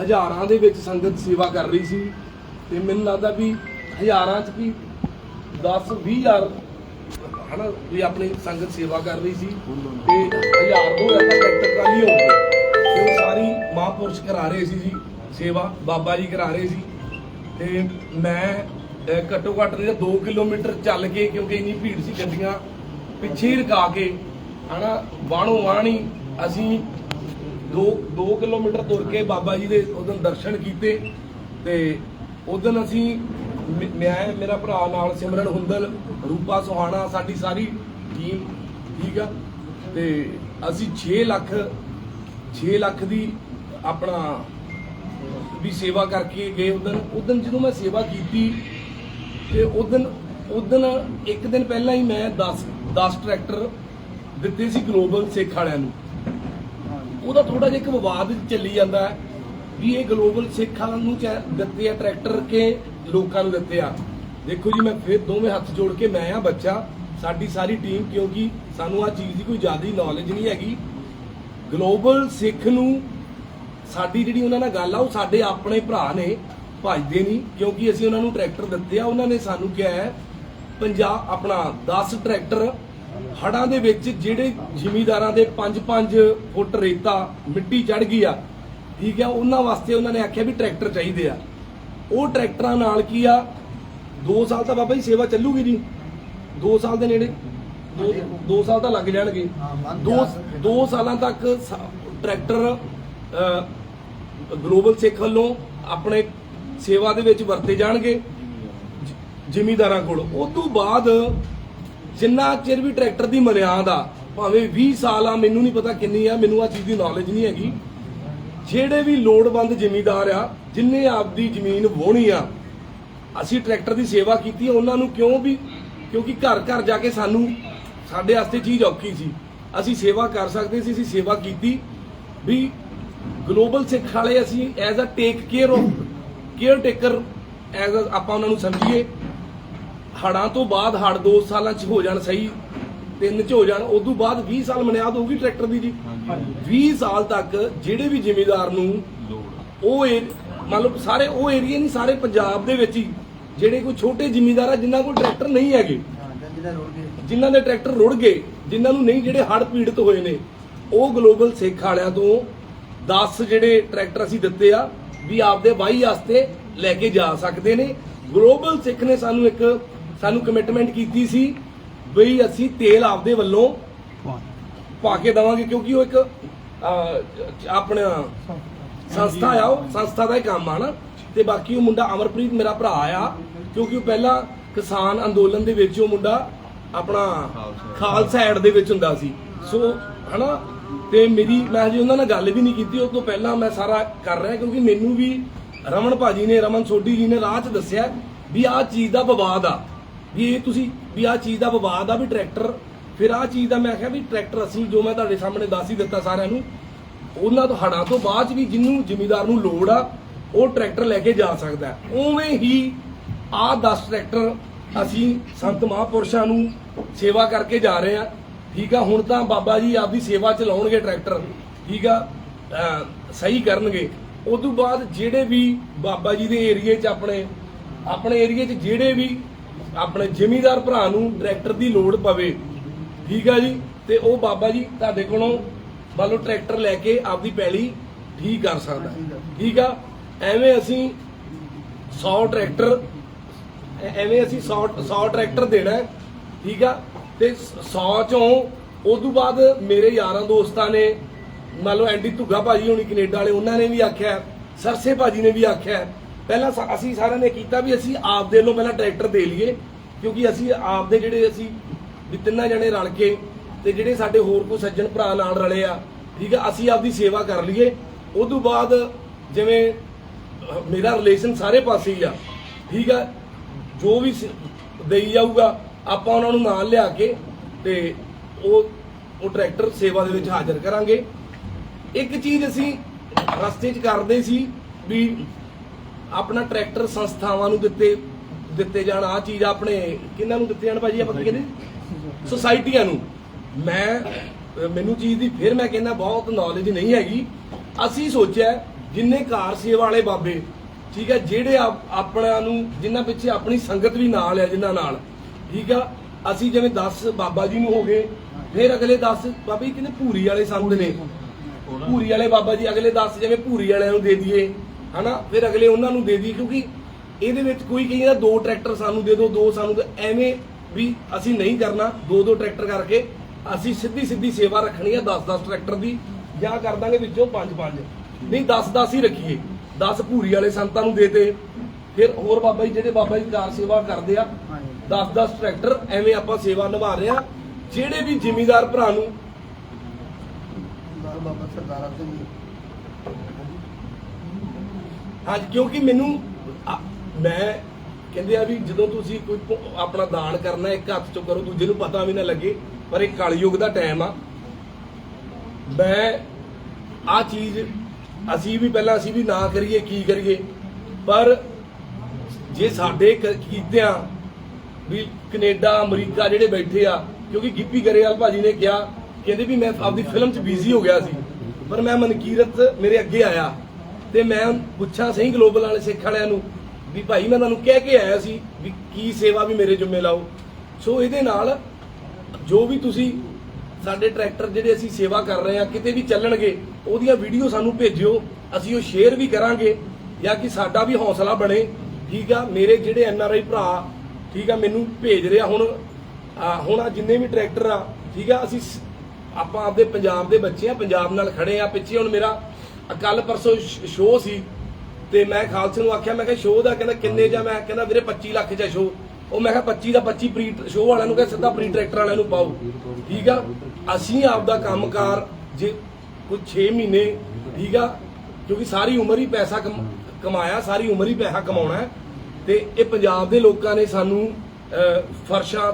ਹਜ਼ਾਰਾਂ ਦੇ ਵਿੱਚ ਸੰਗਤ ਸੇਵਾ ਕਰ ਰਹੀ ਸੀ ਤੇ ਮੈਨੂੰ ਲੱਗਦਾ ਵੀ ਹਜ਼ਾਰਾਂ ਚ ਵੀ 10 20 ਹਜ਼ਾਰ ਹਨਾ, ਵੀ ਆਪਣੀ ਸੰਗਤ ਸੇਵਾ ਕਰ ਰਹੀ ਸੀ ਤੇ ਹਜ਼ਾਰ ਦੋ ਹਜ਼ਾਰ ਤੱਕ ਟਰੈਕਟਰ ਟਰਾਲੀ ਹੋਊਗੀ। ਤੇ ਉਹ ਸਾਰੀ ਮਹਾਂਪੁਰਸ਼ ਕਰਾ ਰਹੇ ਸੀ ਜੀ, ਸੇਵਾ ਬਾਬਾ ਜੀ ਕਰਾ ਰਹੇ ਸੀ। ਤੇ ਮੈਂ ਘੱਟੋ ਘੱਟ ਨਹੀਂ 2 ਕਿਲੋਮੀਟਰ ਚੱਲ ਕੇ, ਕਿਉਂਕਿ ਇੰਨੀ ਭੀੜ ਸੀ ਗੱਡੀਆਂ, ਪਿੱਛੇ ਹੀ ਰਕਾ ਕੇ, ਹਨਾ ਬਾਣੋ ਬਾਣੀ ਅਸੀਂ 2 2 ਕਿਲੋਮੀਟਰ ਤੁਰ ਕੇ ਬਾਬਾ ਜੀ ਦੇ ਉਦੋਂ ਦਰਸ਼ਨ ਕੀਤੇ ਤੇ ਉਦੋਂ ਅਸੀਂ ਮੈਂ ਮੇਰਾ ਭਰਾ ਨਾਲ ਸਿਮਰਨ ਹੁੰਦਲ, ਰੂਪਾ ਸੁਹਾਣਾ, ਸਾਡੀ ਸਾਰੀ ਟੀਮ ਠੀਕ ਆ? ਤੇ ਅਸੀਂ 6 ਲੱਖ 6 ਲੱਖ ਦੀ ਆਪਣਾ ਵੀ ਸੇਵਾ ਕਰਕੇ ਗਏ ਉਦੋਂ ਉਦੋਂ ਜਦੋਂ ਮੈਂ ਸੇਵਾ ਕੀਤੀ ਤੇ ਉਦੋਂ ਉਦੋਂ ਇੱਕ ਦਿਨ ਪਹਿਲਾਂ ਹੀ ਮੈਂ 10 10 ਟਰੈਕਟਰ ਦਿੱਤੇ ਸੀ ਗਲੋਬਲ ਸਿੱਖ ਵਾਲਿਆਂ ਨੂੰ। ਉਹਦਾ ਥੋੜਾ ਜਿਹਾ ਇੱਕ ਵਿਵਾਦ ਚੱਲੀ ਜਾਂਦਾ ਹੈ ਵੀ ਇਹ ਗਲੋਬਲ ਸਿੱਖਾਂ ਨੂੰ ਦਿੱਤੇ ਆ ਟਰੈਕਟਰ ਕੇ ਲੋਕਾਂ ਨੂੰ ਦਿੱਤੇ ਆ। ਦੇਖੋ ਜੀ, ਮੈਂ ਫਿਰ ਦੋਵੇਂ ਹੱਥ ਜੋੜ ਕੇ ਮੈਂ ਆ ਬੱਚਾ। ਸਾਡੀ ਸਾਰੀ ਟੀਮ ਕਿਉਂਕਿ ਸਾਨੂੰ ਆ ਚੀਜ਼ ਦੀ ਕੋਈ ਜ਼ਿਆਦਾ ਨੌਲੇਜ ਨਹੀਂ ਹੈਗੀ। ਗਲੋਬਲ ਸਿੱਖ ਨੂੰ ਸਾਡੀ ਜਿਹੜੀ ਉਹਨਾਂ ਨਾਲ ਗੱਲ ਆ, ਉਹ ਸਾਡੇ ਆਪਣੇ ਭਰਾ ਨੇ, ਭਜਦੇ ਨਹੀਂ, ਕਿਉਂਕਿ ਅਸੀਂ ਉਹਨਾਂ ਨੂੰ ਟਰੈਕਟਰ ਦਿੱਤੇ ਆ। ਉਹਨਾਂ ਨੇ ਸਾਨੂੰ ਕਿਹਾ ਹੈ ਪੰਜਾਬ ਆਪਣਾ 10 ਟਰੈਕਟਰ ਹੜਾਂ ਦੇ ਵਿੱਚ ਜਿਹੜੇ ਜ਼ਿਮੀਦਾਰਾਂ ਦੇ 5-5 ਫੁੱਟ ਰੇਤਾ ਮਿੱਟੀ ਚੜ ਗਈ ਆ ਠੀਕ ਆ ਉਹਨਾਂ ਵਾਸਤੇ ਉਹਨਾਂ ਨੇ ਆਖਿਆ ਵੀ ਟਰੈਕਟਰ ਚਾਹੀਦੇ ਆ। ਉਹ ਟਰੈਕਟਰਾਂ ਨਾਲ ਕੀ ਆ 2 ਸਾਲ ਤਾਂ ਬਾਬਾ ਜੀ ਸੇਵਾ ਚੱਲੂਗੀ ਜੀ 2 ਸਾਲ ਦੇ ਨੇੜੇ 2 ਸਾਲ ਤਾਂ ਲੱਗ ਜਾਣਗੇ। ਦੋ ਦੋ ਸਾਲਾਂ ਤੱਕ ਟਰੈਕਟਰ ਗਲੋਬਲ ਸਿੱਖ ਵੱਲੋਂ ਆਪਣੇ ਸੇਵਾ ਦੇ ਵਿੱਚ ਵਰਤੇ ਜਾਣਗੇ ਜ਼ਿਮੀਂਦਾਰਾਂ ਕੋਲ। ਉਸ ਤੋਂ ਬਾਅਦ ਜਿੰਨਾ ਚਿਰ ਵੀ ਟਰੈਕਟਰ ਦੀ ਮਰਿਆਦ ਆ ਭਾਵੇਂ 20 ਸਾਲ ਆ, ਮੈਨੂੰ ਨਹੀਂ ਪਤਾ ਕਿੰਨੀ ਆ, ਮੈਨੂੰ ਆ ਚੀਜ਼ ਦੀ ਨੌਲੇਜ ਨਹੀਂ ਹੈਗੀ। ਜਿਹੜੇ ਵੀ ਲੋੜਵੰਦ ਜ਼ਿਮੀਦਾਰ ਆ ਜਿਨਨੇ ਆਪਦੀ ਜ਼ਮੀਨ ਵਾਹੁਣੀ ਆ, ਅਸੀਂ ਟਰੈਕਟਰ ਦੀ ਸੇਵਾ ਕੀਤੀ ਉਹਨਾਂ ਨੂੰ ਕਿਉਂ ਵੀ ਕਿਉਂਕਿ ਘਰ ਘਰ ਜਾ ਕੇ ਸਾਨੂੰ ਸਾਡੇ ਵਾਸਤੇ ਚੀਜ਼ ਔਖੀ ਸੀ। ਅਸੀਂ ਸੇਵਾ ਕਰ ਸਕਦੇ ਸੀ, ਅਸੀਂ ਸੇਵਾ ਕੀਤੀ। ਵੀ ਗਲੋਬਲ ਸਿੱਖ ਵਾਲੇ ਅਸੀਂ as a take care of caretaker as ਆਪਾਂ ਉਹਨਾਂ ਨੂੰ ਸਮਝੀਏ। ਹੜਾਂ ਤੋਂ ਬਾਅਦ ਹੜ 2 ਸਾਲਾਂ ਚ ਹੋ ਜਾਣ ਸਹੀ ਤਿੰਨ ਚ ਹੋ ਜਾਣ ਉਦੋਂ ਬਾਅਦ 20 ਸਾਲ ਮਨਿਆਦ ਹੋਊਗੀ ਟਰੈਕਟਰ ਦੀ ਜੀ। 20 ਸਾਲ ਤੱਕ ਜਿਹੜੇ ਵੀ ਜ਼ਿਮੀਦਾਰ ਨੂੰ ਉਹ ਮੰਨ ਲਓ ਸਾਰੇ ਉਹ ਏਰੀਆ ਨਹੀਂ ਸਾਰੇ ਪੰਜਾਬ ਦੇ ਵਿੱਚ ਹੀ ਜਿਹੜੇ ਕੋਈ ਛੋਟੇ ਜ਼ਿਮੀਦਾਰ ਆ ਜਿਨ੍ਹਾਂ ਕੋਲ ਟਰੈਕਟਰ ਨਹੀਂ ਹੈਗੇ ਜਿਨ੍ਹਾਂ ਦੇ ਟਰੈਕਟਰ ਰੁੜ ਗਏ ਜਿਨ੍ਹਾਂ ਨੂੰ ਨਹੀਂ ਜਿਹੜੇ ਹੜ੍ਹ ਪੀੜਤ ਹੋਏ ਨੇ ਉਹ ਗਲੋਬਲ ਸਿੱਖ ਵਾਲਿਆਂ ਤੋਂ 10 ਜਿਹੜੇ ਟਰੈਕਟਰ ਅਸੀਂ ਦਿੱਤੇ ਆ ਵੀ ਆਪਦੇ ਵਾਹੀ ਵਾਸਤੇ ਲੈ ਕੇ ਜਾ ਸਕਦੇ ਨੇ। ਗਲੋਬਲ ਸਿੱਖ ਨੇ ਸਾਨੂੰ ਇੱਕ ਸਾਨੂੰ ਕਮਿਟਮੈਂਟ ਕੀਤੀ ਸੀ ਬਈ ਅਸੀਂ ਤੇਲ ਆਪਦੇ ਵੱਲੋਂ ਪਾ ਕੇ ਦਵਾਂਗੇ ਕਿਉਂਕਿ ਉਹ ਇੱਕ ਅਹ, ਆਪਣਾ ਸੰਸਥਾ ਆ ਉਹ ਸੰਸਥਾ ਦਾ ਹੀ ਕੰਮ ਆ ਨਾ। ਤੇ ਬਾਕੀ ਉਹ ਮੁੰਡਾ ਅਮਰਪ੍ਰੀਤ ਮੇਰਾ ਭਰਾ ਆ ਕਿਉਂਕਿ ਉਹ ਪਹਿਲਾਂ ਕਿਸਾਨ ਅੰਦੋਲਨ ਦੇ ਵਿੱਚ ਉਹ ਮੁੰਡਾ ਆਪਣਾ ਖਾਲਸਾ ਐਡ ਦੇ ਵਿੱਚ ਹੁੰਦਾ ਸੀ। ਸੋ ਹਨਾ ਤੇ ਮੇਰੀ ਮੈਂ ਹਜੇ ਉਹਨਾਂ ਨਾਲ ਗੱਲ ਵੀ ਨਹੀਂ ਕੀਤੀ ਉਸ ਤੋਂ ਪਹਿਲਾਂ ਮੈਂ ਸਾਰਾ ਕਰ ਰਿਹਾ ਕਿਉਂਕਿ ਮੈਨੂੰ ਵੀ ਰਮਨ ਭਾਜੀ ਨੇ ਰਮਨ ਸੋਢੀ ਜੀ ਨੇ ਰਾਹ 'ਚ ਦੱਸਿਆ ਵੀ ਆਹ ਚੀਜ਼ ਦਾ ਵਿਵਾਦ ਆ। ਵੀ ਇਹ ਤੁਸੀਂ ਵੀ ਆਹ ਚੀਜ਼ ਦਾ ਵਿਵਾਦ ਆ ਵੀ ਟਰੈਕਟਰ ਫਿਰ ਆਹ ਚੀਜ਼ ਦਾ ਮੈਂ ਕਿਹਾ ਵੀ ਟਰੈਕਟਰ ਅਸੀਂ ਜੋ ਮੈਂ ਤੁਹਾਡੇ ਸਾਹਮਣੇ ਦੱਸ ਹੀ ਦਿੱਤਾ ਸਾਰਿਆਂ ਨੂੰ, ਉਹਨਾਂ ਤੋਂ ਹੜਾਂ ਤੋਂ ਬਾਅਦ ਵੀ ਜਿੰਨੂੰ ਜ਼ਿਮੀਦਾਰ ਨੂੰ ਲੋੜ ਆ, ਉਹ ਟਰੈਕਟਰ ਲੈ ਕੇ ਜਾ ਸਕਦਾ ਉਵੇਂ ਹੀ ਆਹ 10 ਟਰੈਕਟਰ ਅਸੀਂ ਸੰਤ ਮਹਾਂਪੁਰਸ਼ਾਂ ਨੂੰ ਸੇਵਾ ਕਰਕੇ ਜਾ ਰਹੇ ਆ ਠੀਕ ਆ, ਹੁਣ ਤਾਂ ਬਾਬਾ ਜੀ ਆਪਦੀ ਸੇਵਾ ਚ ਲਾਉਣਗੇ ਟਰੈਕਟਰ ਠੀਕ ਆ ਸਹੀ ਕਰਨਗੇ। ਉਸ ਤੋਂ ਬਾਅਦ ਜਿਹੜੇ ਵੀ ਬਾਬਾ ਜੀ ਦੇ ਏਰੀਏ 'ਚ ਆਪਣੇ ਆਪਣੇ ਏਰੀਏ 'ਚ ਜਿਹੜੇ ਵੀ ਆਪਣੇ ਜ਼ਿਮੀਦਾਰ ਭਰਾ ਨੂੰ ਟਰੈਕਟਰ ਦੀ ਲੋੜ ਪਵੇ। ਠੀਕ ਆ ਜੀ? ਤੇ ਉਹ ਬਾਬਾ ਜੀ ਤੁਹਾਡੇ ਕੋਲੋਂ ਮੰਨ ਲਓ ਟਰੈਕਟਰ ਲੈ ਕੇ ਆਪਦੀ ਪੈਲੀ ਠੀਕ ਕਰ ਸਕਦਾ। ਠੀਕ ਆ? ਐਵੇਂ ਅਸੀਂ 100 ਟਰੈਕਟਰ ਐਵੇਂ ਅਸੀਂ 100 100 ਟਰੈਕਟਰ ਦੇਣਾ ਠੀਕ ਆ? ਤੇ 100 ਚੋਂ ਉਸ ਤੋਂ ਬਾਅਦ ਮੇਰੇ ਯਾਰਾਂ ਦੋਸਤਾਂ ਨੇ, ਮੰਨ ਲਓ ਐਂਡੀ ਧੁੱਗਾ ਭਾਜੀ ਹੋਣੀ ਕੈਨੇਡਾ ਵਾਲੇ, ਉਹਨਾਂ ਨੇ ਵੀ ਆਖਿਆ, ਸਰਸੇ ਭਾਜੀ ਨੇ ਵੀ ਆਖਿਆ ਪਹਿਲਾਂ ਸਾ- ਅਸੀਂ ਸਾਰਿਆਂ ਨੇ ਕੀਤਾ ਵੀ ਅਸੀਂ ਆਪ ਦੇ ਲੋ ਪਹਿਲਾਂ ਟਰੈਕਟਰ ਦੇ ਲਈਏ, ਕਿਉਂਕਿ ਅਸੀਂ ਆਪ ਦੇ ਜਿਹੜੇ ਅਸੀਂ ਵੀ ਤਿੰਨਾਂ ਜਣੇ ਰਲ ਕੇ ਤੇ ਜਿਹੜੇ ਸਾਡੇ ਹੋਰ ਕੋਈ ਸੱਜਣ ਭਰਾ ਨਾਲ ਰਲੇ ਆ, ਠੀਕ ਆ, ਅਸੀਂ ਆਪਦੀ ਸੇਵਾ ਕਰ ਲਈਏ। ਉਸ ਤੋਂ ਬਾਅਦ ਜਿਵੇਂ, ਅਹ, ਮੇਰਾ ਰਿਲੇਸ਼ਨ ਸਾਰੇ ਪਾਸੇ ਹੀ ਆ, ਠੀਕ ਆ, ਜੋ ਵੀ ਸ- ਦੇਈ ਜਾਊਗਾ, ਆਪਾਂ ਉਹਨਾਂ ਨੂੰ ਨਾਲ ਲਿਆ ਕੇ ਤੇ ਉਹ ਉਹ ਟਰੈਕਟਰ ਸੇਵਾ ਦੇ ਵਿੱਚ ਹਾਜ਼ਰ ਕਰਾਂਗੇ। ਇੱਕ ਚੀਜ਼ ਅਸੀਂ ਰਸਤੇ 'ਚ ਕਰਦੇ ਸੀ ਵੀ ਆਪਣਾ ਟਰੈਕਟਰ ਸੰਸਥਾਵਾਂ ਨੂੰ ਦਿੱਤੇ ਦਿੱਤੇ ਜਾਣ ਆ ਚੀਜ਼ ਆਪਣੇ ਕਿਹਨਾਂ ਨੂੰ ਦਿੱਤੇ ਜਾਣ ਭਾਜੀ ਆਪਾਂ ਕੀ ਕਹਿੰਦੇ? ਸੁਸਾਇਟੀਆਂ ਨੂੰ। ਮੈਂ, ਮੈਨੂੰ ਚੀਜ਼ ਦੀ ਫਿਰ ਮੈਂ ਕਹਿੰਦਾ ਬਹੁਤ ਨੌਲੇਜ ਨਹੀਂ ਹੈਗੀ। ਅਸੀਂ ਸੋਚਿਆ ਜਿੰਨੇ ਕਾਰ ਸੇਵਾ ਵਾਲੇ ਬਾਬੇ, ਠੀਕ ਹੈ, ਜਿਹੜੇ ਆਪ- ਆਪਣਿਆਂ ਨੂੰ ਜਿਨ੍ਹਾਂ ਪਿੱਛੇ ਆਪਣੀ ਸੰਗਤ ਵੀ ਨਾਲ ਹੈ ਜਿਨ੍ਹਾਂ ਨਾਲ, ਠੀਕ ਆ, ਅਸੀਂ ਜਿਵੇਂ 10 ਬਾਬਾ ਜੀ ਨੂੰ ਹੋ ਗਏ, ਫਿਰ ਅਗਲੇ 10 ਬਾਬਾ ਜੀ ਕਹਿੰਦੇ ਭੂਰੀ ਵਾਲੇ ਸੰਤ ਨੇ। ਭੂਰੀ ਵਾਲੇ ਬਾਬਾ ਜੀ ਅਗਲੇ 10 ਜਿਵੇਂ ਭੂਰੀ ਵਾਲਿਆਂ ਨੂੰ ਦੇ ਦਈਏ। ਹਨਾ? ਫਿਰ ਅਗਲੇ ਉਹਨਾਂ ਨੂੰ ਦੇ ਦਈਏ, ਕਿਉਂਕਿ ਇਹਦੇ ਵਿੱਚ ਕੋਈ ਕਹਿੰਦਾ ਦੋ ਟਰੈਕਟਰ ਸਾਨੂੰ ਦੇ ਦਿਓ ਦੋ ਸਾਨੂੰ ਐਵੇਂ ਵੀ ਅਸੀਂ ਨਹੀਂ ਕਰਨਾ, ਦੋ ਦੋ ਟਰੈਕਟਰ ਕਰਕੇ ਅਸੀਂ ਸਿੱਧੀ ਸਿੱਧੀ ਸੇਵਾ ਰੱਖਣੀ ਹੈ 10 10 ਟਰੈਕਟਰ ਦੀ, ਜਾਂ ਕਰ ਦਾਂਗੇ ਵਿੱਚੋਂ 5 5 ਨਹੀਂ 10 10 ਹੀ ਰੱਖੀਏ। 10 ਭੂਰੀ ਵਾਲੇ ਸੰਤਾਂ ਨੂੰ ਦੇਤੇ ਫਿਰ ਹੋਰ ਬਾਬਾ ਜੀ, ਜਿਹੜੇ ਬਾਬਾ ਜੀ ਕਾਰ ਸੇਵਾ ਕਰਦੇ ਆ 10 10 ਟਰੈਕਟਰ ਐਵੇਂ ਆਪਾਂ ਸੇਵਾ ਨਿਭਾ ਰਹੇ ਆ। ਜਿਹੜੇ ਵੀ ਜ਼ਿਮੀਦਾਰ ਭਰਾ ਨੂੰ ਬਾਬਾ ਸਰਦਾਰਾ ਸਿੰਘ ਜੀ ਹਾਂਜੀ, ਕਿਉਂਕਿ ਮੈਨੂੰ, ਆ- ਮੈਂ ਕਹਿੰਦੇ ਆ ਵੀ ਜਦੋਂ ਤੁਸੀਂ ਕੋਈ ਪ- ਆਪਣਾ ਦਾਨ ਕਰਨਾ, ਇੱਕ ਹੱਥ ਚੋਂ ਕਰੋ, ਦੂਜੇ ਨੂੰ ਪਤਾ ਵੀ ਨਾ ਲੱਗੇ, ਪਰ ਇਹ ਕਲਯੁਗ ਦਾ ਟਾਈਮ ਆ। ਮੈਂ ਆ ਚੀਜ਼, ਅਸੀਂ ਵੀ ਪਹਿਲਾਂ ਅਸੀਂ ਵੀ ਨਾ ਕਰੀਏ, ਕੀ ਕਰੀਏ, ਪਰ ਜੇ ਸਾਡੇ ਕ- ਕੀਤਿਆਂ ਵੀ ਕੈਨੇਡਾ, ਅਮਰੀਕਾ ਜਿਹੜੇ ਬੈਠੇ ਆ, ਕਿਉਂਕਿ ਗਿੱਪੀ ਗਰੇਵਾਲ ਭਾਜੀ ਨੇ ਕਿਹਾ, ਕਹਿੰਦੇ ਵੀ ਮੈਂ ਆਪਦੀ ਫਿਲਮ 'ਚ ਬਿਜ਼ੀ ਹੋ ਗਿਆ ਸੀ, ਪਰ ਮੈਂ ਮਨਕੀਰਤ ਮੇਰੇ ਅੱਗੇ ਆਇਆ। ਤੇ ਮੈਂ ਪੁੱਛਾਂ ਸਹੀ ਗਲੋਬਲ ਵਾਲੇ ਸਿੱਖ ਵਾਲਿਆਂ ਨੂੰ ਵੀ ਭਾਈ ਮੈਂ ਤੁਹਾਨੂੰ ਕਹਿ ਕੇ ਆਇਆ ਸੀ ਵੀ ਕੀ ਸੇਵਾ ਵੀ ਮੇਰੇ ਜੁਮੇ ਲਾਓ। ਸੋ ਇਹਦੇ ਨਾਲ ਜੋ ਵੀ ਤੁਸੀਂ ਸਾਡੇ ਟਰੈਕਟਰ ਜਿਹੜੇ ਅਸੀਂ ਸੇਵਾ ਕਰ ਰਹੇ ਆ ਕਿਤੇ ਵੀ ਚੱਲਣਗੇ, ਉਹਦੀਆਂ ਵੀਡੀਓ ਸਾਨੂੰ ਭੇਜਿਓ, ਅਸੀਂ ਉਹ ਸ਼ੇਅਰ ਵੀ ਕਰਾਂਗੇ, ਜਾਂ ਕਿ ਸਾਡਾ ਵੀ ਹੌਸਲਾ ਬਣੇ। ਠੀਕ ਆ, ਮੇਰੇ ਜਿਹੜੇ ਐਨ ਆਰ ਆਈ ਭਰਾ, ਠੀਕ ਆ, ਮੈਨੂੰ ਭੇਜ ਰਿਹਾ ਹੁਣ ਹੁਣ ਆ ਜਿੰਨੇ ਵੀ ਟਰੈਕਟਰ ਆ, ਠੀਕ ਆ, ਅਸੀਂ ਆਪਾਂ ਆਪਦੇ ਪੰਜਾਬ ਦੇ ਬੱਚੇ ਆ, ਪੰਜਾਬ ਨਾਲ ਖੜੇ ਆ, ਪਿੱਛੇ ਹੁਣ ਮੇਰਾ ਕੱਲ ਪਰਸੋਂ ਸ਼ੋਅ ਸੀ ਤੇ ਮੈਂ ਖਾਲਸੇ ਨੂੰ ਆਖਿਆ ਮੈਂ ਕਿਹਾ ਸ਼ੋਅ ਦਾ ਕਹਿੰਦਾ ਕਿੰਨੇ ਜਾਂ ਮੈਂ ਕਹਿੰਦਾ ਵੀਰੇ 25 ਲੱਖ ਚ ਸ਼ੋਅ ਉਹ ਮੈਂ ਕਿਹਾ 25 ਦਾ 25 ਪ੍ਰੀ ਸ਼ੋਅ ਵਾਲਿਆਂ ਨੂੰ ਕਿਹਾ ਸਿੱਧਾ ਪ੍ਰੀ ਟਰੈਕਟਰ ਵਾਲਿਆਂ ਨੂੰ ਪਾਓ। ਠੀਕ ਆ? ਅਸੀਂ ਆਪਦਾ ਕੰਮਕਾਰ ਜੇ ਕੋਈ 6 ਮਹੀਨੇ ਠੀਕ ਆ? ਕਿਉਂਕਿ ਸਾਰੀ ਉਮਰ ਹੀ ਪੈਸਾ ਕਮ- ਕਮਾਇਆ ਸਾਰੀ ਉਮਰ ਹੀ ਪੈਸਾ ਕਮਾਉਣਾ ਤੇ ਇਹ ਪੰਜਾਬ ਦੇ ਲੋਕਾਂ ਨੇ ਸਾਨੂੰ ਫਰਸ਼ਾਂ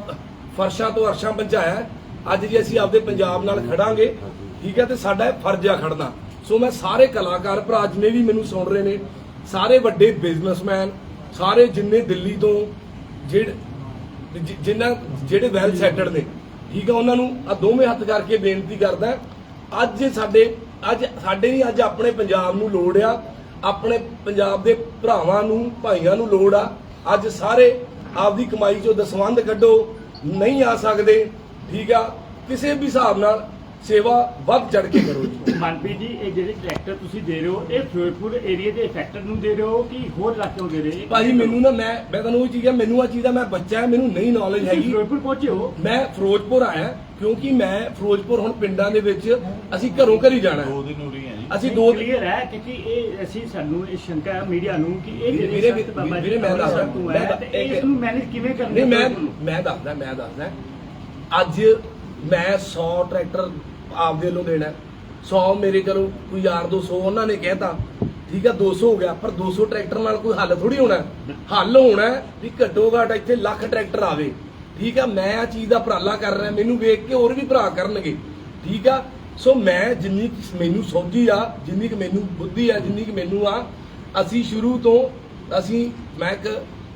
ਫਰਸ਼ਾਂ ਤੋਂ ਅਰਸ਼ਾਂ ਪਹੁੰਚਾਇਆ। ਅੱਜ ਜੇ ਅਸੀਂ ਆਪਦੇ ਪੰਜਾਬ ਨਾਲ ਖੜਾਂਗੇ ਠੀਕ ਹੈ ਤੇ ਸਾਡਾ ਫਰਜ਼ ਆ ਖੜਨਾ। ਸੋ ਮੈਂ ਸਾਰੇ ਕਲਾਕਾਰ ਭਰਾ ਜਿਨੇ ਵੀ ਮੈਨੂੰ ਸੁਣ ਰਹੇ ਨੇ, ਸਾਰੇ ਵੱਡੇ ਬਿਜ਼ਨਸਮੈਨ ਸਾਰੇ ਜਿੰਨੇ ਦਿੱਲੀ ਤੋਂ ਜਿਹੜੇ ਜਿਨ੍ਹਾਂ ਜਿਹੜੇ ਵੈਲ ਸੈਟਲਡ ਨੇ, ਠੀਕ ਆ, ਉਹਨਾਂ ਨੂੰ ਆ ਦੋਵੇਂ ਹੱਥ ਕਰਕੇ ਬੇਨਤੀ ਕਰਦਾ ਅੱਜ ਸਾਡੇ ਅੱਜ ਸਾਡੇ ਨਹੀਂ ਅੱਜ ਆਪਣੇ ਪੰਜਾਬ ਨੂੰ ਲੋੜ ਆ, ਆਪਣੇ ਪੰਜਾਬ ਦੇ ਭਰਾਵਾਂ ਨੂੰ, ਭਾਈਆਂ ਨੂੰ ਲੋੜ ਆ, ਅੱਜ ਸਾਰੇ ਆਪਦੀ ਕਮਾਈ ਚੋਂ ਦਸਵੰਧ ਕੱਢੋ, ਨਹੀਂ ਆ ਸਕਦੇ, ਠੀਕ ਆ, ਕਿਸੇ ਵੀ ਹਿਸਾਬ ਨਾਲ ਸੇਵਾ ਵੱਧ ਚੜ ਕੇ ਕਰੋ ਜੀ। ਮਨਪ੍ਰੀਤ ਜੀ ਇਹ ਜਿਹੜੇ ਟਰੈਕਟਰ ਤੁਸੀਂ ਦੇ ਰਹੇ ਹੋ ਇਹ ਫਿਰੋਜ਼ਪੁਰ ਏਰੀਆ ਦੇ ਫੈਕਟਰ ਨੂੰ ਦੇ ਰਹੇ ਹੋ ਕਿ ਹੋਰ ਇਲਾਕੇ ਨੂੰ ਦੇ ਰਹੇ ਹੋ? ਭਾਜੀ ਮੈਨੂੰ ਨਾ ਮੈਂ ਮੈਂ ਤੁਹਾਨੂੰ ਉਹ ਚੀਜ਼ ਆ ਮੈਨੂੰ ਆ ਚੀਜ਼ ਦਾ ਮੈਂ ਬੱਚਾ ਹੈ ਮੈਨੂੰ ਨਹੀਂ ਨੌਲੇਜ ਤੁਸੀਂ ਹੈਗੀ। ਫਿਰੋਜ਼ਪੁਰ ਪਹੁੰਚੇ ਹੋ? ਮੈਂ ਫਿਰੋਜ਼ਪੁਰ ਆਇਆ ਕਿਉਂਕਿ ਮੈਂ ਫਿਰੋਜ਼ਪੁਰ ਹੁਣ ਪਿੰਡਾਂ ਦੇ ਵਿੱਚ ਅਸੀਂ ਘਰੋਂ ਘਰੀ ਜਾਣਾ ਹੈ। ਦੋ ਦਿਨ ਹੋ ਰਹੀ ਹੈ ਜੀ। ਅਸੀਂ ਦੋ ਕਲੀਅਰ ਹੈ ਕਿਉਂਕਿ ਇਹ ਅਸੀਂ ਸਾਨੂੰ ਇਹ ਸ਼ੰਕਾ ਹੈ ਮੀਡੀਆ ਨੂੰ ਕਿ ਇਹ ਵੀਰੇ- ਜਿਹੜੇ ਵੀਰੇ- ਸੰਤ ਬਾਬਾ ਜੀ ਵੀਰੇ ਮੈਂ ਦੱਸਦਾ, ਤੂੰ ਮੈਂ ਹੈ ਤੇ ਇਸ ਨੂੰ ਮੈਨੇਜ ਕਿਵੇਂ ਕਰਨਾ ਨਹੀਂ ਮੈਂ? ਮੈਂ ਦੱਸਦਾ ਮੈਂ ਦੱਸਦਾ। ਅੱਜ ਮੈਂ 100 ਟਰੈਕਟਰ ਆਪਦੇ ਵੱਲੋਂ ਦੇਣਾ 100 ਮੇਰੇ ਚਲੋ ਕੋਈ ਯਾਰ 200 ਉਹਨਾਂ ਨੇ ਕਹਿਤਾ। ਠੀਕ ਆ 200 ਹੋ ਗਿਆ, ਪਰ 200 ਟਰੈਕਟਰ ਨਾਲ ਕੋਈ ਹੱਲ ਥੋੜੀ ਹੋਣਾ ਹੱਲ ਹੋਣਾ ਵੀ ਘੱਟੋ ਘੱਟ ਇੱਥੇ ਲੱਖ ਟਰੈਕਟਰ ਆਵੇ। ਠੀਕ ਆ, ਮੈਂ ਆ ਚੀਜ਼ ਦਾ ਉਪਰਾਲਾ ਕਰ ਰਿਹਾ, ਮੈਨੂੰ ਵੇਖ ਕੇ ਹੋਰ ਵੀ ਭਰਾ ਕਰਨਗੇ। ਠੀਕ ਆ, ਸੋ ਮੈਂ ਜਿੰਨੀ ਮੈਨੂੰ ਸੋਝੀ ਆ, ਜਿੰਨੀ ਕਿ ਮੈਨੂੰ ਬੁੱਧੀ ਆ, ਜਿੰਨੀ ਕਿ ਮੈਨੂੰ ਆ, ਅਸੀਂ ਸ਼ੁਰੂ ਤੋਂ, ਅਸੀਂ, ਮੈਂ ਇੱਕ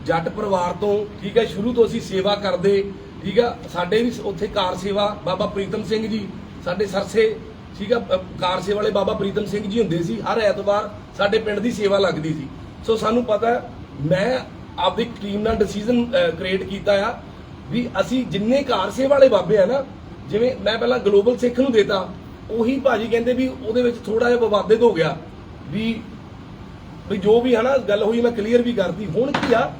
ਜੱਟ ਪਰਿਵਾਰ ਤੋਂ, ਠੀਕ ਹੈ ਸ਼ੁਰੂ ਤੋਂ ਅਸੀਂ ਸੇਵਾ ਕਰਦੇ। ਠੀਕ ਆ, ਸਾਡੇ ਵੀ ਉੱਥੇ ਕਾਰ ਸੇਵਾ, ਬਾਬਾ ਪ੍ਰੀਤਮ ਸਿੰਘ ਜੀ ਸਾਡੇ ਸਰਸੇ ਠੀਕ ਆ ਕਾਰ ਸੇਵਾ ਵਾਲੇ ਬਾਬਾ ਪ੍ਰੀਤਮ ਸਿੰਘ ਜੀ ਹੁੰਦੇ ਸੀ, ਹਰ ਐਤਵਾਰ ਸਾਡੇ ਪਿੰਡ ਦੀ ਸੇਵਾ ਲੱਗਦੀ ਸੀ। ਸੋ ਸਾਨੂੰ ਪਤਾ, ਮੈਂ ਆਪਦੀ ਟੀਮ ਨਾਲ ਡਿਸੀਜਨ ਕ੍ਰੀਏਟ ਕੀਤਾ ਆ ਵੀ ਅਸੀਂ ਜਿੰਨੇ ਕਾਰ ਸੇਵਾ ਵਾਲੇ ਬਾਬੇ ਆ ਨਾ, ਜਿਵੇਂ ਮੈਂ ਪਹਿਲਾਂ ਗਲੋਬਲ ਸਿੱਖ ਨੂੰ ਦੇਤਾ, ਉਹੀ ਭਾਜੀ ਕਹਿੰਦੇ ਵੀ ਉਹਦੇ ਵਿੱਚ ਥੋੜਾ ਜਿਹਾ ਵਿਵਾਦਿਤ ਹੋ ਗਿਆ ਵੀ ਵੀ ਜੋ ਵੀ ਹਨਾ, ਗੱਲ ਹੋਈ ਮੈਂ ਕਲੀਅਰ ਵੀ ਕਰਤੀ। ਹੁਣ ਕੀ ਆ,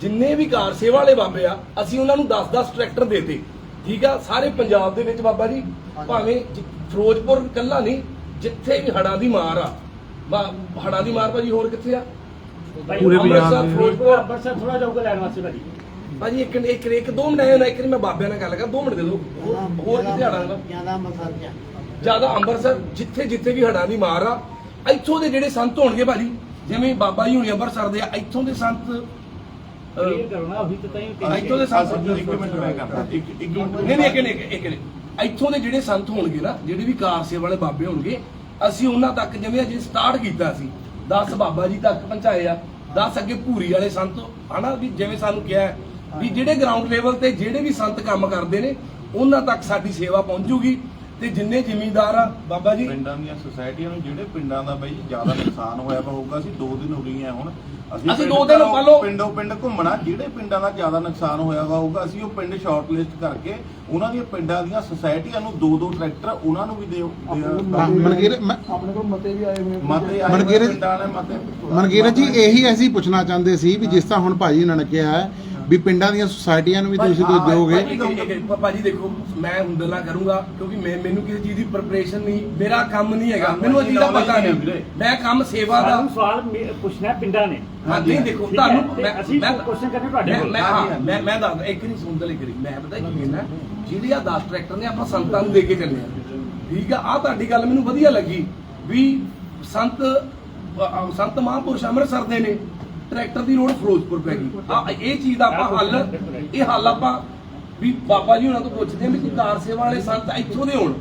ਜਿੰਨੇ ਵੀ ਕਾਰ ਸੇਵਾ ਵਾਲੇ ਬਾਬੇ ਆ, ਅਸੀਂ ਉਹਨਾਂ ਨੂੰ 10-10 ਟਰੈਕਟਰ ਦੇਤੇ। ਠੀਕ ਆ, ਸਾਰੇ ਪੰਜਾਬ ਦੇ ਵਿੱਚ ਬਾਬਾ ਜੀ ਭਾਵੇਂ ਜ- ਫਿਰੋਜ਼ਪੁਰ ਕੱਲਾ ਨਹੀਂ ਜਿੱਥੇ ਵੀ ਹੜਾਂ ਦੀ ਮਾਰ ਆ। ਬਾ- ਹੜਾਂ ਦੀ ਮਾਰ ਭਾਜੀ ਹੋਰ ਕਿੱਥੇ ਆ? ਭਾਈ ਪੂਰੇ ਪੰਜਾਬ ਅੰਮ੍ਰਿਤਸਰ ਦੇ- ਫਿਰੋਜ਼ਪੁਰ ਅੰਮ੍ਰਿਤਸਰ ਥੋੜਾ ਜਾਊਗਾ ਲੈਣ ਵਾਸਤੇ ਭਾਜੀ। ਭਾਜੀ ਇੱਕ ਇੱਕ ਇੱਕ ਦੋ ਮਿੰਟ ਆਏ ਨਾ ਇੱਕ ਵਾਰੀ ਮੈਂ ਬਾਬਿਆਂ ਨਾਲ ਗੱਲ ਕਰ ਦੋ ਮਿੰਟ ਦੇ ਦਿਓ। ਹੋਰ- ਹੋਰ ਕਿੱਥੇ ਹੜਾਂ ਦਾ? ਜ਼ਿਆਦਾ ਮਸਾਜਾ ਜ਼ਿਆਦਾ ਅੰਮ੍ਰਿਤਸਰ ਜਿੱਥੇ ਜਿੱਥੇ ਵੀ ਹੜਾਂ ਦੀ ਮਾਰ ਆ ਇੱਥੋਂ ਦੇ ਜਿਹੜੇ ਸੰਤ ਹੋਣਗੇ ਭਾਜੀ ਜਿਵੇਂ ਬਾਬਾ ਜੀ ਹੁਣੀ ਅੰਮ੍ਰਿਤਸਰ ਦੇ ਆ ਇੱਥੋਂ ਦੇ ਸੰਤ ਅਹ, ਕਲੀਅਰ ਕਰਨਾ ਉਹੀ ਤਾਂ ਤਾਂ ਹੀ ਇੱਥੋਂ ਦੇ ਸੰਤ ਇੱਕ ਮਿੰਟ ਮੈਂ ਕਰਦਾ ਇੱਕ ਇੱਕ ਮਿੰਟ। ਨਹੀਂ ਨਹੀਂ ਇੱਕ ਨਹੀਂ ਇੱਕ ਇੱਕ ਨਹੀਂ ਇੱਥੋਂ ਦੇ ਜਿਹੜੇ ਸੰਤ ਹੋਣਗੇ ਨਾ, ਜਿਹੜੇ ਵੀ ਕਾਰ ਸੇਵਾ ਵਾਲੇ ਬਾਬੇ ਹੋਣਗੇ, ਅਸੀਂ ਉਹਨਾਂ ਤੱਕ ਜਿਵੇਂ ਅਜੇ ਸਟਾਰਟ ਕੀਤਾ ਸੀ 10 ਬਾਬਾ ਜੀ ਤੱਕ ਪਹੁੰਚਾਏ ਆ 10 ਅੱਗੇ ਭੂਰੀ ਵਾਲੇ ਸੰਤ, ਹਨਾ ਵੀ ਜਿਵੇਂ ਸਾਨੂੰ ਕਿਹਾ ਵੀ ਜਿਹੜੇ ਗਰਾਊਂਡ ਲੈਵਲ ਤੇ ਜਿਹੜੇ ਵੀ ਸੰਤ ਕੰਮ ਕਰਦੇ ਨੇ, ਉਹਨਾਂ ਤੱਕ ਸਾਡੀ ਸੇਵਾ ਪਹੁੰਚੂਗੀ। ਤੇ ਜਿੰਨੇ ਜ਼ਿਮੀਂਦਾਰ ਆ ਬਾਬਾ ਜੀ। ਪਿੰਡਾਂ ਦੀਆਂ ਸੁਸਾਇਟੀਆਂ ਨੂੰ ਜਿਹੜੇ ਪਿੰਡਾਂ ਦਾ ਬਈ ਜ਼ਿਆਦਾ ਨੁਕਸਾਨ ਹੋਇਆ ਵਾ ਹੋਊਗਾ ਅਸੀਂ ਦੋ ਦਿਨ ਹੋ ਗਏ ਆ ਹੁਣ। ਅਸੀਂ ਦੋ ਦਿਨ ਪਹਿਲੋਂ- ਪਿੰਡੋਂ ਪਿੰਡ ਘੁੰਮਣਾ ਜਿਹੜੇ ਪਿੰਡਾਂ ਦਾ ਜ਼ਿਆਦਾ ਨੁਕਸਾਨ ਹੋਇਆ ਵਾ ਹੋਊਗਾ ਅਸੀਂ ਉਹ ਪਿੰਡ ਸ਼ਾਰਟ ਲਿਸਟ ਕਰਕੇ ਉਹਨਾਂ ਦੀਆਂ ਪਿੰਡਾਂ ਦੀਆਂ ਸੁਸਾਇਟੀਆਂ ਨੂੰ ਦੋ ਦੋ ਟਰੈਕਟਰ ਉਹਨਾਂ ਨੂੰ ਵੀ ਦਿਓ ਮਨਕੀਰ ਮੈਂ- ਆਪਣੇ ਕੋਲ ਮਤੇ ਵੀ ਆਏ ਹੋਏ ਮਤੇ ਆਏ ਮਨਕੀਰਤ- ਹੋਏ ਪਿੰਡਾਂ ਨੇ ਮਤੇ ਮਨਕੀਰਤ ਜੀ ਇਹੀ ਅਸੀਂ ਪੁੱਛਣਾ ਚਾਹੁੰਦੇ ਸੀ ਵੀ ਜਿਸ ਤਰ੍ਹਾਂ ਹੁਣ ਭਾਜੀ ਉਹਨਾਂ ਨੇ ਕਿਹਾ ਹੈ ਵੀ ਪਿੰਡਾਂ ਦੀਆਂ ਸੁਸਾਇਟੀਆਂ ਨੂੰ ਵੀ ਤੁਸੀਂ ਕੁਝ ਦਿਓਗੇ? ਭਾਜੀ, ਦੇਖੋ ਮੈਂ ਹੁੰਦਲ ਨਾ ਕਰੂੰਗਾ ਕਿਉਂਕਿ ਮੈਂ ਮੈਨੂੰ ਕਿਸੇ ਚੀਜ਼ ਦੀ ਪ੍ਰਿਪਰੇਸ਼ਨ ਨਹੀਂ ਮੇਰਾ ਕੰਮ ਨਹੀਂ ਹੈਗਾ। ਮੈਨੂੰ ਇਹ ਚੀਜ਼ ਦਾ ਪਤਾ ਨਹੀਂ। ਮੈਂ ਕੰਮ ਸੇਵਾ ਦਾ ਸਾਨੂੰ ਸਵਾਲ ਮੇ- ਪੁੱਛਣਾ ਪਿੰਡਾਂ ਨੇ। ਹਾਂ ਨਹੀਂ ਦੇਖੋ ਠੀਕ ਹੈ, ਤੁਹਾਨੂੰ ਤੇ ਮੈਂ ਅਸੀਂ ਮੈਂ question ਕਰਨੇ ਤੁਹਾਡੇ ਮੈਂ- ਕੋਲ। ਮੈਂ ਹਾਂ ਮੈਂ ਮੈਂ ਦੱਸਦਾ ਇੱਕ ਨਹੀਂ ਸੁਣਦਾ ਇੱਕ ਨਹੀਂ ਮੈਂ ਪਤਾ ਕੀ ਕਹਿੰਦਾ ਜਿਹੜੀ ਆ 10 ਟਰੈਕਟਰ ਨੇ ਆਪਾਂ ਸੰਤਾਂ ਨੂੰ ਦੇ ਕੇ ਚੱਲੇ ਆ। ਠੀਕ ਆ ਆ ਤੁਹਾਡੀ ਗੱਲ ਮੈਨੂੰ ਵਧੀਆ ਲੱਗੀ ਵੀ ਸੰਤ ਅ, ਅ, ਸੰਤ ਮਹਾਂਪੁਰਸ਼ ਅੰਮ੍ਰਿਤਸਰ ਦੇ ਨੇ। ਟਰੈਕਟਰ ਦੀ ਲੋੜ ਫਿਰੋਜ਼ਪੁਰ ਪੈ ਗਈ। ਆ ਇਹ ਚੀਜ਼ ਦਾ ਆਪਾਂ ਹੱਲ ਇਹ ਹੱਲ ਆਪਾਂ ਵੀ ਬਾਬਾ ਜੀ ਉਹਨਾਂ ਤੋਂ ਪੁੱਛਦੇ ਆ ਵੀ ਕੋਈ ਕਾਰ ਸੇਵਾ ਵਾਲੇ ਸੰਤ ਇੱਥੋਂ ਦੇ ਹੋਣ।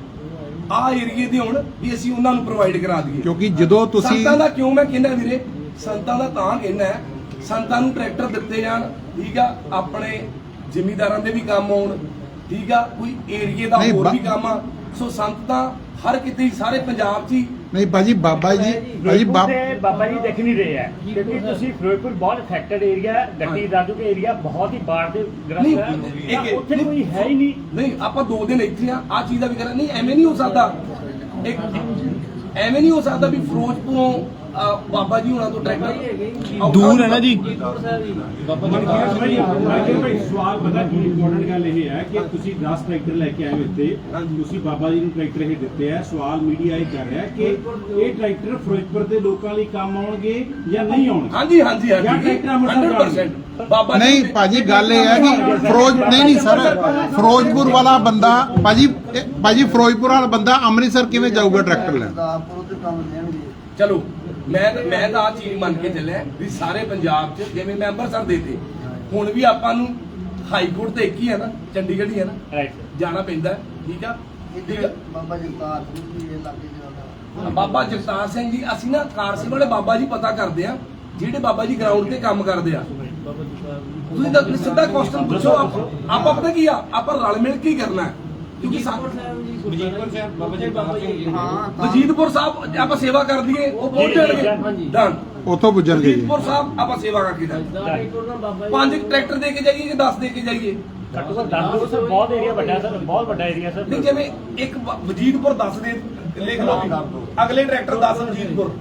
ਆ ਏਰੀਏ ਦੇ ਹੋਣ ਵੀ ਅਸੀਂ ਉਹਨਾਂ ਨੂੰ ਪ੍ਰੋਵਾਈਡ ਕਰਾ ਦਈਏ। ਕਿਉਂਕਿ ਜਦੋਂ ਤੁਸੀਂ ਸੰਤਾਂ ਦਾ ਕਿਉਂ ਮੈਂ ਕਹਿੰਦਾ ਵੀਰੇ? ਸੰਤਾਂ ਦਾ ਤਾਂ ਕਹਿੰਦਾ ਹੈ, ਸੰਤਾਂ ਨੂੰ ਟਰੈਕਟਰ ਦਿੱਤੇ ਜਾਣ ਠੀਕ ਆ ਆਪਣੇ ਜ਼ਿਮੀਂਦਾਰਾਂ ਦੇ ਵੀ ਕੰਮ ਆਉਣ ਠੀਕ ਆ ਕੋਈ ਏਰੀਏ ਦਾ ਹੋਰ ਵੀ ਕੰਮ ਆ। ਸੋ ਸੰਤ ਤਾਂ ਹਰ ਕਿਤੇ ਹੀ ਸਾਰੇ ਪੰਜਾਬ 'ਚ ਹੀ ਨਹੀਂ ਭਾਜੀ ਬਾਬਾ ਜੀ ਭਾਜੀ ਬਾਬ ਜੀ ਦੇਖ ਨਹੀਂ ਰਹੇ ਹੈ ਕਿਉਂਕਿ ਤੁਸੀਂ ਫਿਰੋਜ਼ਪੁਰ ਬਹੁਤ ਅਫੈਕਟਡ ਏਰੀਆ ਗੱਟੀ ਦਾਦੂ ਕੇ ਏਰੀਆ ਬਹੁਤ ਹੀ ਬਾੜ ਦੇ ਗ੍ਰਸਤ ਹੈ ਉੱਥੇ ਕੋਈ ਹੈ ਹੀ ਨਹੀਂ। ਨਹੀਂ ਆਪਾਂ ਦੋ ਦਿਨ ਇੱਥੇ ਆ ਆ ਚੀਜ਼ ਦਾ ਵੀ ਕਰਾਂ ਨਹੀਂ ਐਵੇਂ ਨਹੀਂ ਹੋ ਸਕਦਾ। ਇੱਕ ਐਵੇਂ ਨਹੀਂ ਹੋ ਸਕਦਾ ਵੀ ਫਿਰੋਜ਼ਪੁਰੋਂ ਬਾਬਾ ਜੀ ਹੁਣਾਂ ਤੋਂ ਟਰੈਕਟਰ। ਦੂਰ ਹੈ ਨਾ ਜੀ। ਭਾਈ ਸਵਾਲ ਪਤਾ ਕੀ ਇੰਪੋਰਟੈਂਟ ਗੱਲ ਇਹ ਹੈ ਕਿ ਤੁਸੀਂ 10 ਟਰੈਕਟਰ ਲੈ ਕੇ ਆਏ ਹੋ ਇੱਥੇ ਤੁਸੀਂ ਬਾਬਾ ਜੀ ਨੂੰ ਟਰੈਕਟਰ ਇਹ ਦਿੱਤੇ ਆ। ਸਵਾਲ ਮੀਡੀਆ ਇਹ ਕਰ ਰਿਹਾ ਕਿ ਇਹ ਟਰੈਕਟਰ ਫਿਰੋਜ਼ਪੁਰ ਦੇ ਲੋਕਾਂ ਲਈ ਕੰਮ ਆਉਣਗੇ ਜਾਂ ਨਹੀਂ ਆਉਣਗੇ? ਹਾਂਜੀ ਹਾਂਜੀ ਹਾਂਜੀ। ਜਾਂ ਟਰੈਕਟਰ ਅੰਮ੍ਰਿਤਸਰ 100% ਬਾਬਾ ਜੀ ਨਹੀਂ ਭਾਜੀ ਗੱਲ ਇਹ ਹੈ ਕਿ ਫਿਰੋਜ਼ ਨਹੀਂ ਨਹੀਂ ਸਰ ਫਿਰੋਜ਼ਪੁਰ ਵਾਲਾ ਬੰਦਾ ਭਾਜੀ ਭਾਜੀ ਫਿਰੋਜ਼ਪੁਰ ਵਾਲਾ ਬੰਦਾ ਅੰਮ੍ਰਿਤਸਰ ਕਿਵੇਂ ਜਾਊਗਾ ਟਰੈਕਟਰ ਲੈਣ? ਚਲੋ। ਮੈਂ ਮੈਂ ਤਾਂ ਆ ਚੀਜ਼ ਮੰਨ ਕੇ ਚੱਲਿਆ ਵੀ ਸਾਰੇ ਪੰਜਾਬ 'ਚ ਜਿਵੇਂ ਮੈਂ ਅੰਮ੍ਰਿਤਸਰ ਦੇ ਤੇ ਹੁਣ ਵੀ ਆਪਾਂ ਨੂੰ ਹਾਈ ਕੋਰਟ ਤੇ ਇੱਕ ਹੀ ਹੈ ਨਾ ਚੰਡੀਗੜ੍ਹ ਹੀ ਹੈ ਨਾ ਜਾਣਾ ਪੈਂਦਾ ਠੀਕ ਆ? ਬਾਬਾ ਜਗਤਾਰ ਸਿੰਘ ਜੀ ਇਹ ਲਾਗੇ ਜਿਹੜਾ ਬਾਬਾ ਜਗਤਾਰ ਸਿੰਘ ਜੀ ਅਸੀਂ ਨਾ ਕਾਰਸੇ ਵਾਲੇ ਬਾਬਾ ਜੀ ਪਤਾ ਕਰਦੇ ਆ ਜਿਹੜੇ ਬਾਬਾ ਜੀ ਗਰਾਊਂਡ ਤੇ ਕੰਮ ਕਰਦੇ ਆ। ਤੁਸੀਂ ਤਾਂ ਸਿੱਧਾ ਕੁਐਸਚਨ ਪੁੱਛੋ ਆਪ- ਆਪਾਂ ਪਤਾ ਕੀ ਆ? ਆਪਾਂ ਰਲ ਮਿਲ ਕੇ ਹੀ ਕਰਨਾ ਹੈ। ਕਿਉਂਕਿ ਸਾ- ਹਾਂ ਵਜੀਦਪੁਰ ਸਾਹਿਬ ਆਪਾਂ ਸੇਵਾ ਕਰ ਦਈਏ ਉਹ ਪਹੁੰਚ ਜੀ, ਜੀ, ਜਾਣਗੇ। ਡਨ ਉੱਥੋਂ ਪੁੱਜਣਗੇ ਜੀ। ਵਜੀਦਪੁਰ ਸਾਹਿਬ ਆਪਾਂ ਸੇਵਾ ਕਰਕੇ ਜਾਈਏ। ਪੰਜ ਟਰੈਕਟਰ ਦੇ ਕੇ ਜਾਈਏ ਕਿ 10 ਦੇ ਕੇ ਜਾਈਏ? ਘੱਟੋ ਘੱਟ ਦਾਦੂ ਸਰ ਬਹੁਤ ਏਰੀਆ ਵੱਡਾ ਸਰ ਬਹੁਤ ਵੱਡਾ ਏਰੀਆ ਸਰ। ਨਹੀਂ ਜਿਵੇਂ ਇੱਕ ਵਜੀਦਪੁਰ 10 ਦੇ ਲਿਖ ਲਓ। ਅਗਲੇ ਟਰੈਕਟਰ 10 ਵਜੀਦਪੁਰ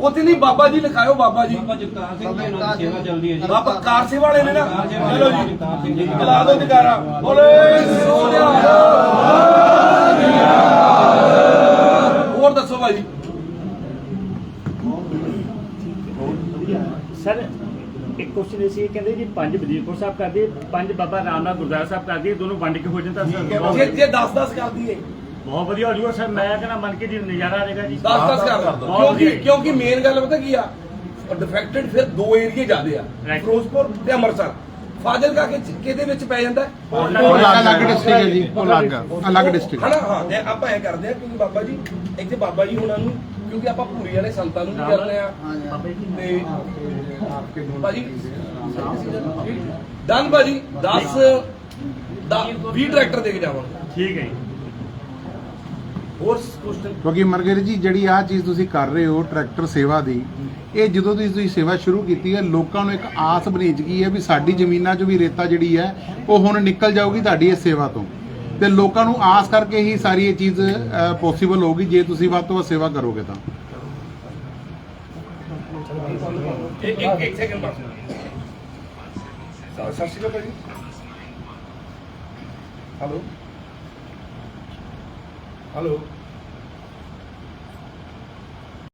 ਉੱਥੇ ਨਹੀਂ ਬਾਬਾ ਜੀ ਲਿਖਾਇਓ ਬਾਬਾ ਜੀ। ਬਾਬਾ ਜਗਤਾਰ ਸੇਵਾ ਚੱਲਦੀ ਹੈ ਬਾਬਾ ਕਾਰ ਸੇਵਾ ਵਾਲੇ ਨੇ ਨਾ। ਚਲੋ ਜੀ ਬੁਲਾ ਦੋ ਜਗਾਰਾ ਬੋਲੇ ਸੋਨਿਆ ਹੋਰ ਦੱਸੋ ਭਾਜੀ ਸਰ ਇੱਕ ਕੁਐਸਚਨ ਇਹ ਸੀ ਕਹਿੰਦੇ ਜੀ ਪੰਜ ਵਜੀਰਪੁਰ ਸਾਹਿਬ ਕਰਦੇ ਪੰਜ ਬਾਬਾ ਰਾਮਨਾਥ ਗੁਰਦੁਆਰਾ ਸਾਹਿਬ ਕਰਦੇ ਦੋਨੋਂ ਵੰਡ ਕੇ ਹੋ ਜਾਂਦਾ ਸਰ। ਜੇ ਜੇ 10 10 ਕਰ ਦਈਏ ਬਹੁਤ ਵਧੀਆ ਹੋ ਜੂਗਾ ਸਰ ਮੈਂ ਕਹਿੰਦਾ ਮੰਨ ਕੇ ਜੀ ਨਜ਼ਾਰਾ ਆ ਜਾਏਗਾ ਜੀ। 10 10 ਕਰ ਦੋ ਬਹੁਤ ਕਿਉਂਕਿ ਵਧੀਆ। ਕਿਉਂਕਿ ਮੇਨ ਗੱਲ ਪਤਾ ਕੀ ਆ? ਡਿਫੈਕਟਡ ਫਿਰ ਦੋ ਏਰੀਏ ਜ਼ਿਆਦੇ ਆ Right. ਫਿਰੋਜ਼ਪੁਰ ਤੇ ਅੰਮ੍ਰਿਤਸਰ। ਫਾਜ਼ਿਲਕਾ ਕਿ ਕਿਹਦੇ ਵਿੱਚ ਪੈ ਜਾਂਦਾ? ਹੈ? ਉਹ ਅਲੱਗ ਡਿਸਟ੍ਰਿਕਟ ਹੈ ਜੀ ਉਹ ਅਲੱਗ ਅਲੱਗ ਡਿਸਟ੍ਰਿਕਟ ਹਾਂ ਤੇ ਆਪਾਂ ਐ ਕਰਦੇ ਆ ਕਿਉਂਕਿ ਬਾਬਾ ਜੀ ਇੱਥੇ ਬਾਬਾ ਜੀ ਉਹਨਾਂ ਨੂੰ ਕਿਉਂਕਿ ਆਪਾਂ ਪੂਰੀ ਵਾਲੇ ਸੰਤਾਂ ਨੂੰ ਵੀ ਕਰਦੇ ਆ। ਤੇ ਭਾਜੀ ਡਨ ਭਾਜੀ 10 20 ਟਰੈਕਟਰ ਦੇ ਕੇ ਜਾਵਾਂਗੇ। ਠੀਕ ਹੈ ਜੀ। ਹੋਰ ਕੁਐਸਚਨ ਕਿਉਂਕਿ ਮਰਗਰ ਜੀ ਜਿਹੜੀ ਆ ਚੀਜ਼ ਤੁਸੀਂ ਕਰ ਰਹੇ ਹੋ ਟਰੈਕਟਰ ਸੇਵਾ ਦੀ ਇਹ ਜਦੋਂ ਦੀ ਤੁਸੀਂ ਸੇਵਾ ਸ਼ੁਰੂ ਕੀਤੀ ਹੈ ਲੋਕਾਂ ਨੂੰ ਇੱਕ ਆਸ ਬਣੀ ਚੁੱਕੀ ਹੈ ਵੀ ਸਾਡੀ ਜ਼ਮੀਨਾਂ 'ਚੋਂ ਵੀ ਰੇਤਾ ਜਿਹੜੀ ਹੈ ਉਹ ਹੁਣ ਨਿਕਲ ਜਾਊਗੀ ਤੁਹਾਡੀ ਇਸ ਸੇਵਾ ਤੋਂ। ਤੇ ਲੋਕਾਂ ਨੂੰ ਆਸ ਕਰਕੇ ਹੀ ਸਾਰੀ ਇਹ ਚੀਜ਼ ਪੋਸੀਬਲ ਹੋਊਗੀ ਜੇ ਤੁਸੀਂ ਵੱਧ ਤੋਂ ਵੱਧ ਸੇਵਾ ਕਰੋਗੇ ਤਾਂ। ਇੱਕ ਇੱਕ ਇੱਕ ਸੈਕਿੰਡ ਬਸ। ਸਤਿ ਸ਼੍ਰੀ ਅਕਾਲ ਭਾਜੀ ਹੈਲੋ ਹੈਲੋ